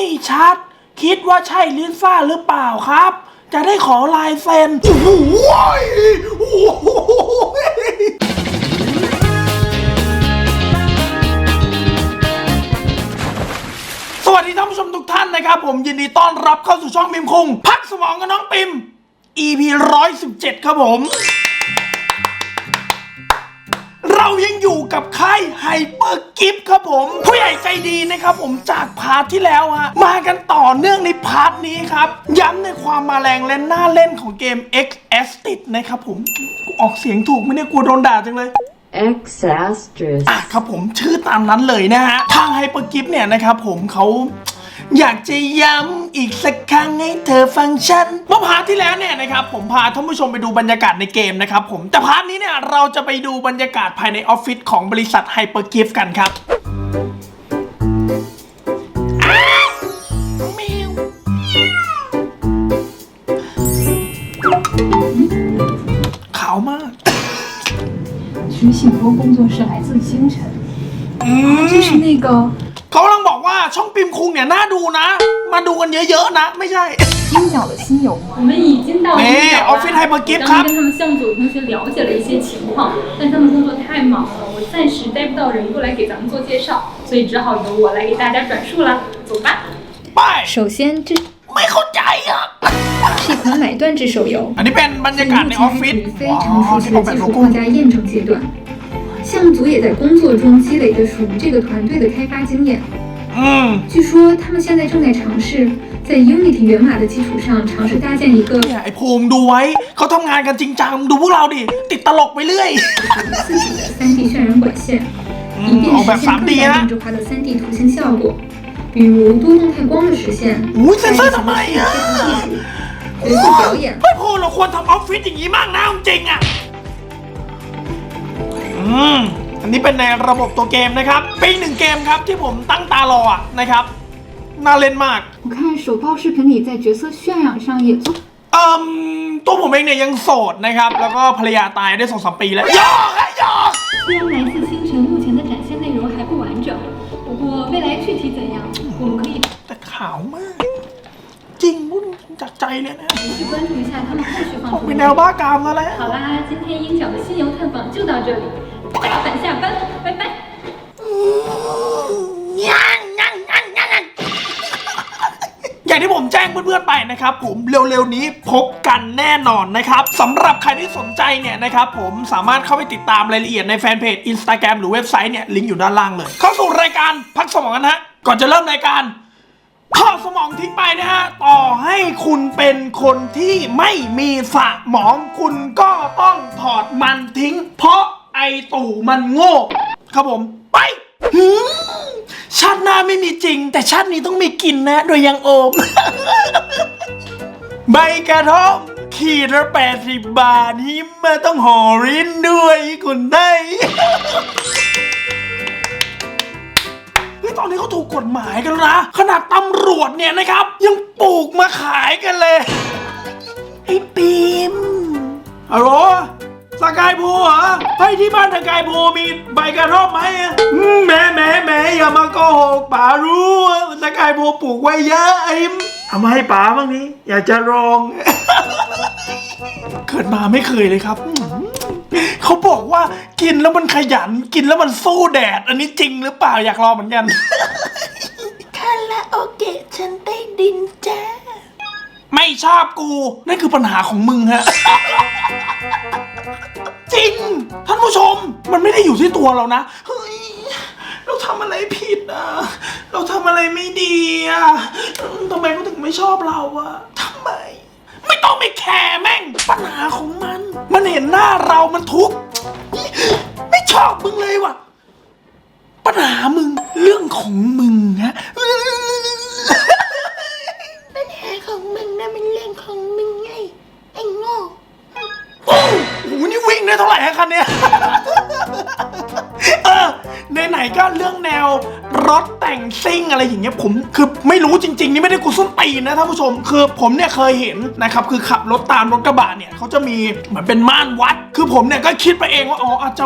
ไม่ชัด คิดว่าใช่ลิซ่าหรือเปล่าครับ จะได้ขอลายเซ็นโอ้โหโอ้โหสวัสดีท่านผู้ชมทุกท่านนะครับ ผมยินดีต้อนรับเข้าสู่ช่องมิมคุง พักสมองกับน้องปิม EP 117 ครับผม เรายังอยู่กับค่ายไฮเปอร์กิฟครับผม ใหญ่ใจดีนะครับผมจากพาร์ทที่แล้วฮะมากันต่อเนื่องในพาร์ทนี้ครับ ย้ำในความมาแรงและน่าเล่นของเกม X S ติดนะครับผมกูออกเสียงถูกไหมเนี่ยกลัวโดนด่าจังเลย Exastrous. อะครับผมชื่อตามนั้นเลยนะฮะ ทางไฮเปอร์กิฟเนี่ยนะครับผมเขาอยากจะย้ำอีกสักครั้งให้เธอฟังฉันเมื่อพาร์ทที่แล้วเนี่ยนะครับผมพาท่านผู้ชมไปดูบรรยากาศในเกมนะครับผมแต่พาร์ทนี้เนี่ยเราจะไปดูบรรยากาศภายในออฟฟิศของบริษัทไฮเปอร์กิฟกันครับ 作室来自星辰， อืม 这是那个 เขากำลังบอกว่าช่องปิมคุงเนี่ยน่าดูนะ มาดูกันเยอะๆนะ ไม่ใช่ 鹰角的新友吗我？们已经到哎鹰角了 Office Hypergift 刚刚跟他们项目组的同学了解了一些情况，但他们工作太忙了，我暂时带不到人过来给咱们做介绍，所以只好由我来给大家转述了。走吧。 ไป 首先，这 ไม่เข้าใจอ่ะ 是一款买断制手游， อันนี้เป็นบรร 所 ยา 以 กาศ 目 ใน 前 ออฟ 还 ฟิศ 处于非 ว้า 常 ว 初 ที่ 期 เขา 的 แบบ 技 โล 术 โก้ 框架验证阶段。 项目组也在工作中积累着属于这个团队的开发经验。 อืม 据说他们现在正在尝试在 Unity 源码的基础上，尝试搭建一个 เนี่ยไอ้ภูมิดูไว้ เขาทำงานกันจริงจังดูพวกเราดิ ติดตลกไปเรื่อย 自己的 3D 渲染管线，以便哦แบบ实现更 3D 加啊定制化的 3D 图形效果，比如多动态光的实现， อุ้ยเซ 在 น 一 เซอร์ 些 ทำไมอ่ะ 技术、角色表演。 เฮ้ยภูมิเราควรทำออฟฟิศอย่างนี้มั่งนะจริงๆอ่ะ อืม อันนี้เป็นในระบบตัวเกมนะครับเป็นอีกหนึ่งเกมครับที่ผมตั้งตารออ่ะนะครับ น่าเล่นมาก 我看手报视频里在角色渲染上也做 เอ่มตัวผมเองเนี่ยยังโสดนะครับ แล้วก็ภรรยาตายได้สองสามปีแล้วหยอกอะหยอก 虽然来自星辰目前的展现内容还不完整，不过未来具体怎样，我们可以 แต่ขาวมาก จริงพูดจากใจเลยนะ 去关注一下他们后续 อ 放 อก 出 เป็ 的 น 内 แนว 容。 บ้ากามแล้วแหละ 好啦，今天鹰角的新游探访就到这里， เอาแต่เสีอย่างที่ผมแจ้งเพื่อนๆไปนะครับผมเร็วๆนี้พบกันแน่นอนนะครับสำหรับใครที่สนใจเนี่ยนะครับผมสามารถเข้าไปติดตามรายละเอียดในแฟนเพจ Instagram หรือเว็บไซต์เนี่ยลิงก์อยู่ด้านล่างเลย เข้าสู่รายการพักสมองกันฮะก่อนจะเริ่มรายการข้อสมองทิ้งไปนะฮะ ต่อให้คุณเป็นคนที่ไม่มีสมอง คุณก็ต้องถอดมันทิ้ง เพราะ ตู่มันโง่ ครับผม ไปหืมชาติหน้าไม่มีจริง แต่ชาตินี้ต้องมีกินนะ โดยยังโอม ใบกระท่อมขีดละแปดสิบบาทหิมมาต้องห่อริ้นด้วยคุณได้ เฮ้ยตอนนี้เขาถูกกฎหมายกันแล้วนะ ขนาดตำรวจเนี่ยนะครับ ยังปลูกมาขายกันเลย ไอ้ปิม ฮ้ยที่บ้านสกายพูมีใบกระท่อมไหมอะอืมแหม่แหม่แหม่อย่ามาโกหกป๋ารู้ว่าสกายพูปลูกไว้เยอะไอ้มเอามาให้ป๋าบ้างนี้อยากจะลอง เกิดมาไม่เคยเลยครับอืมเขาบอกว่ากินแล้วมันขยัน กินแล้วมันสู้แดด อันนี้จริงหรือเปล่าอยากลองเหมือนกัน คาราโอเกะฉันได้ดินจ้า ไม่ชอบกู นั่นคือปัญหาของมึงฮะ จริง ท่านผู้ชมมันไม่ได้อยู่ที่ตัวเรานะ เฮ้ย เราทำอะไรผิดอะ เราทำอะไรไม่ดีอะทำไมเขาถึงไม่ชอบเราอะทำไม ไม่ต้องไปแคร์แม่ง ปัญหาของมัน มันเห็นหน้าเรามันทุกข์ไม่ชอบมึงเลยว่ะ ปัญหามึงเรื่องของมึงฮะ แต่งซิ่งอะไรอย่างเงี้ยผมคือไม่รู้จริง ๆ นี่ไม่ได้กูส้นตีนนะท่านผู้ชม คือผมเนี่ยเคยเห็นนะครับคือขับรถตามรถกระบะเนี่ยเขาจะมีเหมือนเป็นม่านวัด คือผมเนี่ยก็คิดไปเองว่าอ๋ออาจจะ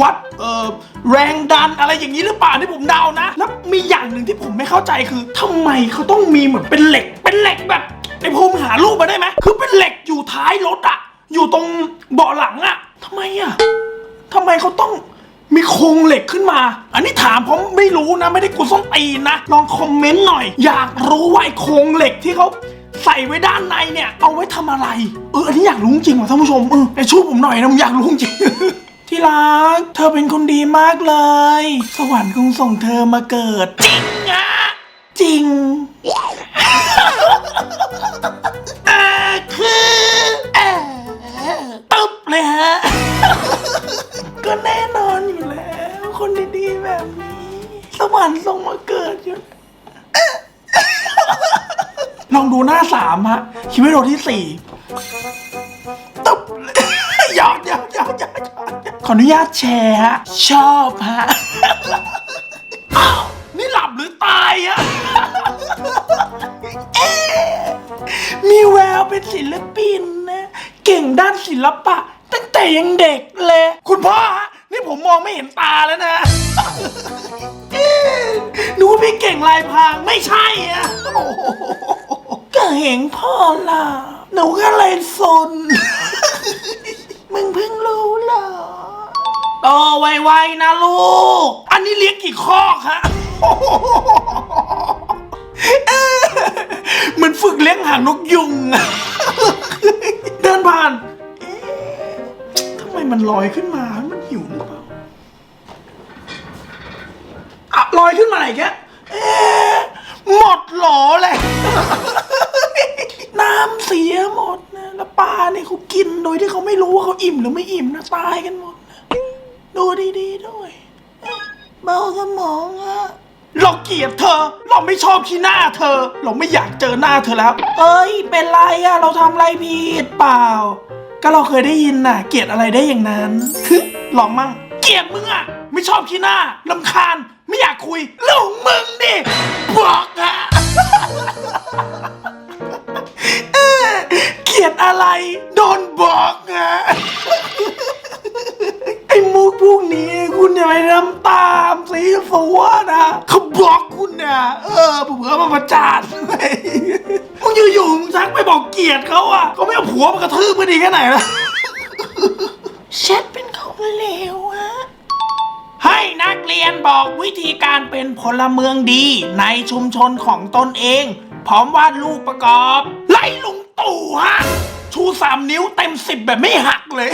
วัดเอ่อแรงดันอะไรอย่างนี้หรือเปล่าที่ผมเดานะ แล้วมีอย่างหนึ่งที่ผมไม่เข้าใจคือทำไมเขาต้องมีเหมือนเป็นเหล็ก เป็นเหล็กแบบไอ้ภูมิหารูปมาได้ไหมคือเป็นเหล็กอยู่ท้ายรถอะอยู่ตรงเบาะหลังอะทำไมอะทำไมเขาต้อง มีโครงเหล็กขึ้นมา อันนี้ถามเพราะไม่รู้นะ ไม่ได้กูส้นตีนนะ ลองคอมเมนต์หน่อย อยากรู้ว่าไอ้โครงเหล็กที่เขาใส่ไว้ด้านในเนี่ย เอาไว้ทำอะไร เออ อันนี้อยากรู้จริงว่ะท่านผู้ชม เออไอช่วยผมหน่อยนะผมอยากรู้จริง ที่รัก เธอเป็นคนดีมากเลย สวรรค์คงส่งเธอมาเกิด จริงอะจริง เออคือเออ ตึ๊บเลยฮะ ก็แน่นอนอยู่แล้ว คนดีๆแบบนี้ สวรรค์ส่งมาเกิดอยู่ ลองดูหน้าสามฮะ ชีวิตโรที่สี่ตึ๊บหยอกหยอกหยอกหยอกขออนุญาตแชร์ฮะ ชอบฮะ อ้าว นี่หลับหรือตายอะมีแววเป็นศิลปิน เก่งด้านศิลปะ ตั้งแต่ยังเด็กเลย คุณพ่อฮะนี่ผมมองไม่เห็นตาแล้วนะเอ๊ะหนูว่าพี่เก่งลายพรางไม่ใช่อะโอ้โหก็เห็นพ่อล่ะ หนูก็เลยสน มึงเพิ่งรู้เหรอโตไวๆนะลูก อันนี้เลี้ยงกี่คอกฮะเหมือนฝึกเลี้ยงหางนกยุงอะ เดินผ่านเอ๊ะทำไมมันลอยขึ้นมา มันหิวหรือเปล่าอะลอยขึ้นมาอีกแกเอ๊ะหมดหลอเลย น้ำเสียหมดนะแล้วปลาเนี่ยเขากินโดยที่เขาไม่รู้ว่าเขาอิ่มหรือไม่อิ่มนะตายกันหมดนะดูดีๆด้วยเอ๊ะเบาสมองอะ เราเกลียดเธอ เราไม่ชอบขี้หน้าเธอ เราไม่อยากเจอหน้าเธอแล้ว เอ้ย เป็นไรอะเราทำอะไรผิดเปล่า ก็เราเคยได้ยินน่ะ เกลียดอะไรได้อย่างนั้นลองมั่ง เกลียดมึงอะไม่ชอบขี้หน้าลำคาญ ไม่อยากคุยเรื่องของมึงดิบอกอะเอ้เกลียดอะไร โดนบอกอะ อย่าไปทำตามสีสัวนะเขาบล็อกคุณนะเออผมเอมาประจานเลยมึงอยู่ๆมึงทักไปบอกเกลียดเขาอะเขาไม่เอาผัวมากระทืบไม่ดีแค่ไหนล่ะแชทเป็นของเลวอะให้นักเรียนบอกวิธีการเป็นพลเมืองดีในชุมชนของตนเอง พร้อมวาดรูปประกอบ ไล่ลุงตู่ฮะชูสามนิ้วเต็มสิบแบบไม่หักเลย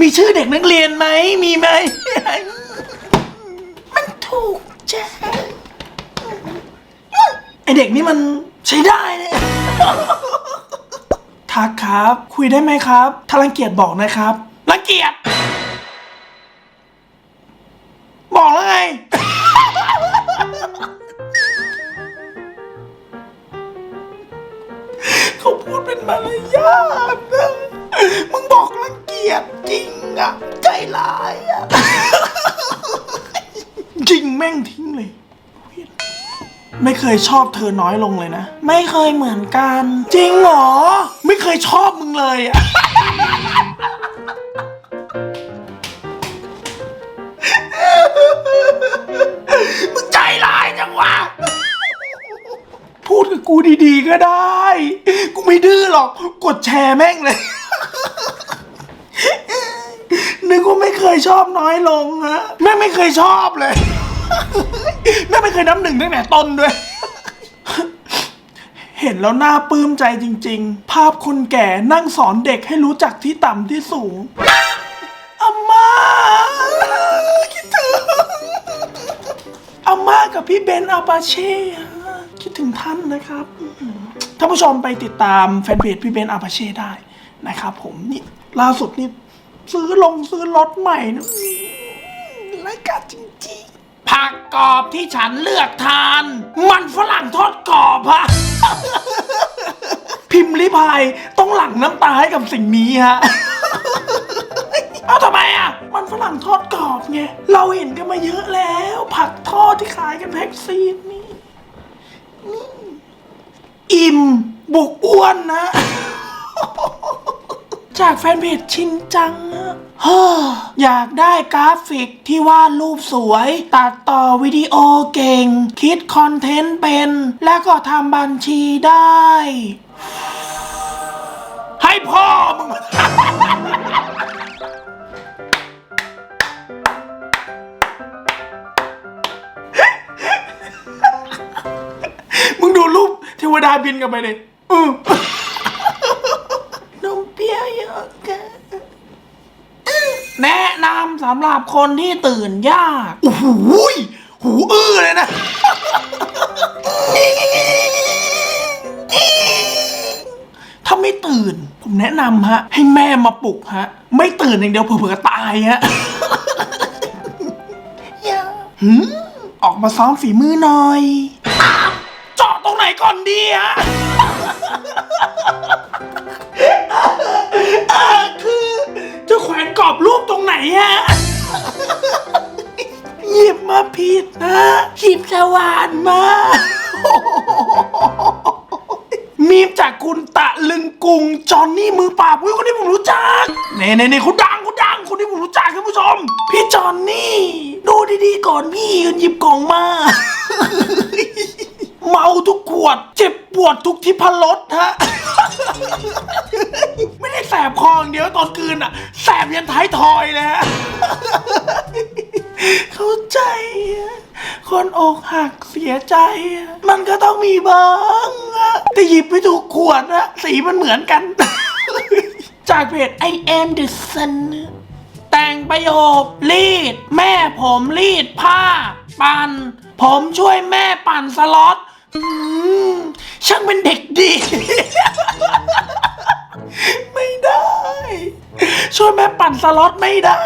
มีชื่อเด็กนักเรียนไหม มีไหม มันถูกใจไอเด็กนี่มันใช้ได้เลยทักครับ คุยได้ไหมครับ ถ้ารังเกียจบอกนะครับ รังเกียจ บอกแล้วไง เขาพูดเป็นมารยาทนะ มึงบอกรังเกียจจริงอะใจร้ายอะจริงแม่งทิ้งเลย ไม่เคยชอบเธอน้อยลงเลยนะ ไม่เคยเหมือนกัน จริงเหรอ ไม่เคยชอบมึงเลยอะมึงใจร้ายจังวะ พูดกับกูดีๆก็ได้ กูไม่ดื้อหรอก กดแชร์แม่งเลย นึกว่าไม่เคยชอบน้อยลงฮะแม่ไม่เคยชอบเลย แม่ไม่เคยน้ำหนึ่งตั้งแต่ต้นด้วย เห็นแล้วน่าปลื้มใจจริง ๆ ภาพคนแก่นั่งสอนเด็กให้รู้จักที่ต่ำที่สูงอาม่าคิดถึงอาม่ากับพี่เบนอาปาเช่อะคิดถึงท่านนะครับอื้อหือท่านผู้ชมไปติดตามแฟนเพจพี่เบนอาปาเช่ได้ นะครับผมนี่ล่าสุดนี่ซื้อลงซื้อรถใหม่นะอื้อรายการจริงๆ ผักกรอบที่ฉันเลือกทาน มันฝรั่งทอดกรอบฮะพิมพ์ลิพายต้องหลั่งน้ำตาให้กับสิ่งนี้ฮะเอาทำไมอะ มันฝรั่งทอดกรอบไง เราเห็นกันมาเยอะแล้ว ผักทอดที่ขายกันแพ็กซีนนี่นี่ อิ่ม บุกอ้วนนะ จากแฟนเพจชินจังอะเฮ้ออยากได้กราฟิกที่วาดรูปสวย ตัดต่อวิดีโอเก่ง คิดคอนเทนต์เป็น แล้วก็ทำบัญชีได้ ให้พ่อมึงมึงดูรูปเทวดาบินกันไปเลยอือนม เปรี้ยวเยอะเกินแนะนำสำหรับคนที่ตื่นยากโอ้โหยหูอื้อเลยนะ ถ้าไม่ตื่น ผมแนะนำฮะ ให้แม่มาปลุกฮะ ไม่ตื่นอย่างเดียวเผื่อๆตายฮะอย่าหืมออกมาซ้อมฝีมือหน่อยอ้าวเจาะตรงไหนก่อนดีฮะ อ่าคือจะแขวนกรอบรูปตรงไหนฮะหยิบมาผิดนะหยิบสว่านมามีมจากคุณตะลึงกุงจอนนี่มือปราบอุ้ยคนนี้ผมรู้จักเน่เน่เน่เขาดังเขาดังคนนี้ผมรู้จักท่านผู้ชม พี่จอนนี่ ดูดีๆก่อนพี่ยืนหยิบกล่องมา เมาทุกขวด เจ็บปวดทุกที่พลดฮะ ไม่ได้แสบคออย่างเดียวตอนคืนอะ แสบยันท้ายทอยเลยฮะ เข้าใจอะคนอกหักเสียใจอะมันก็ต้องมีบ้างอะแต่หยิบไปถูกขวดอะสีมันเหมือนกัน จากเพจ I am the sun แต่งประโยค รีด แม่ผมรีดผ้า ปันผมช่วยแม่ปั่นสล็อตอืมช่างเป็นเด็กดี ไม่ได้ ช่วยแม่ปั่นสล็อตไม่ได้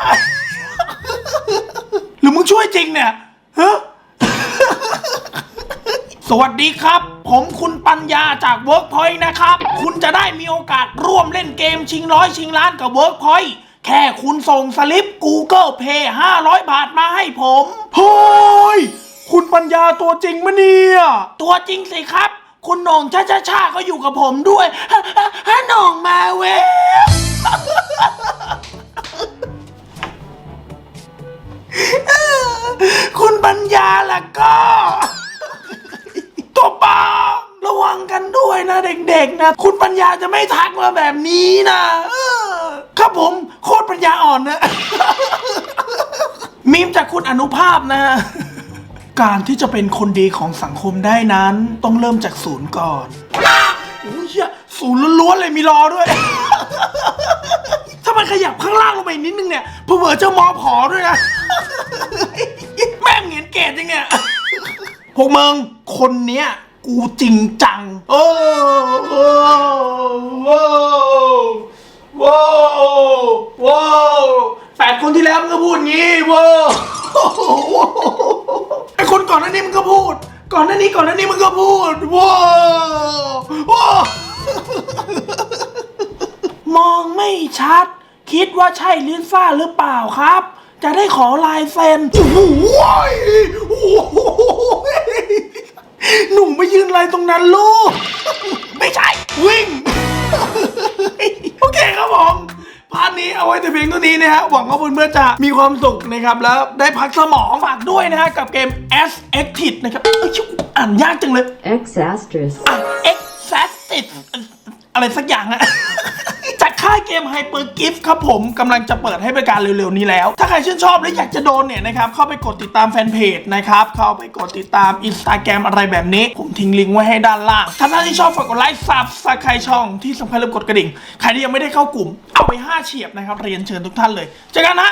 หรือมึงช่วยจริงเนี่ยฮะสวัสดีครับ ผมคุณปัญญาจาก Workpoint นะครับ คุณจะได้มีโอกาสร่วมเล่นเกมชิงร้อยชิงล้านกับ Workpoint แค่คุณส่งสลิป Google Pay 500 บาทมาให้ผมเฮ้ยคุณปัญญาตัวจริงมะเนี่ย ตัวจริงสิครับ คุณหน่งชาชาชาก็อยู่กับผมด้วยฮะฮะฮะหน่งมาเว้ยคุณปัญญาล่ะก็ ตัวปล่าระวังกันด้วยนะเด็กๆนะ คุณปัญญาจะไม่ทักมาแบบนี้นะเออครับผมโคตรปัญญาอ่อนนะ มีมจากคุณอนุภาพนะ การที่จะเป็นคนดีของสังคมได้นั้น ต้องเริ่มจากศูนย์ก่อนโอ้ยเหี้ยศูนย์ล้วนๆเลยมีรอด้วย ถ้ามันขยับข้างล่างลงไปอีกนิดนึงเนี่ยเผื่อๆเจ้ามอผอด้วยนะ แม่งเหงียนเกตจริงเนี่ย พวกมึงคนเนี้ย กูจริงจัง โอ้โอ้โว้โว้โว้แปดคนที่แล้วมึงก็พูดงี้โว้ไอ คนก่อนหน้านี้มึงก็พูด ก่อนหน้านี้ก่อนหน้านี้มึงก็พูดว้โว้มองไม่ชัด คิดว่าใช่ลิซ่าหรือเปล่าครับ จะได้ขอลายเซ็นโอ้โหโอ้โหนูมายืนอะไรตรงนั้นลูก ไม่ใช่ วิ่ง นี้เอาไว้แต่เพียงเท่านี้นะฮะหวังว่าเพื่อนๆจะมีความสุขนะครับแล้วได้พักสมองฝากด้วยนะฮะกับเกม S Active นะครับเอ้ยชื่ออ่านยากจังเลย X asterisk. e x a s t i d อะไรสักอย่างอะจาก ค่ายเกม Hyper Gift ครับผมกำลังจะเปิดให้บริการเร็วๆนี้แล้ว ถ้าใครชื่นชอบและอยากจะโดนเนี่ยนะครับ เข้าไปกดติดตามแฟนเพจนะครับ เข้าไปกดติดตาม Instagram อะไรแบบนี้ ผมทิ้งลิงก์ไว้ให้ด้านล่าง ถ้าท่านที่ชอบฝากกดไลค์ซับสไครช่องที่สำคัญลืมกดกระดิ่ง ใครที่ยังไม่ได้เข้ากลุ่ม เอาไป 5 เฉียบนะครับเรียนเชิญทุกท่านเลยเจอกันนะ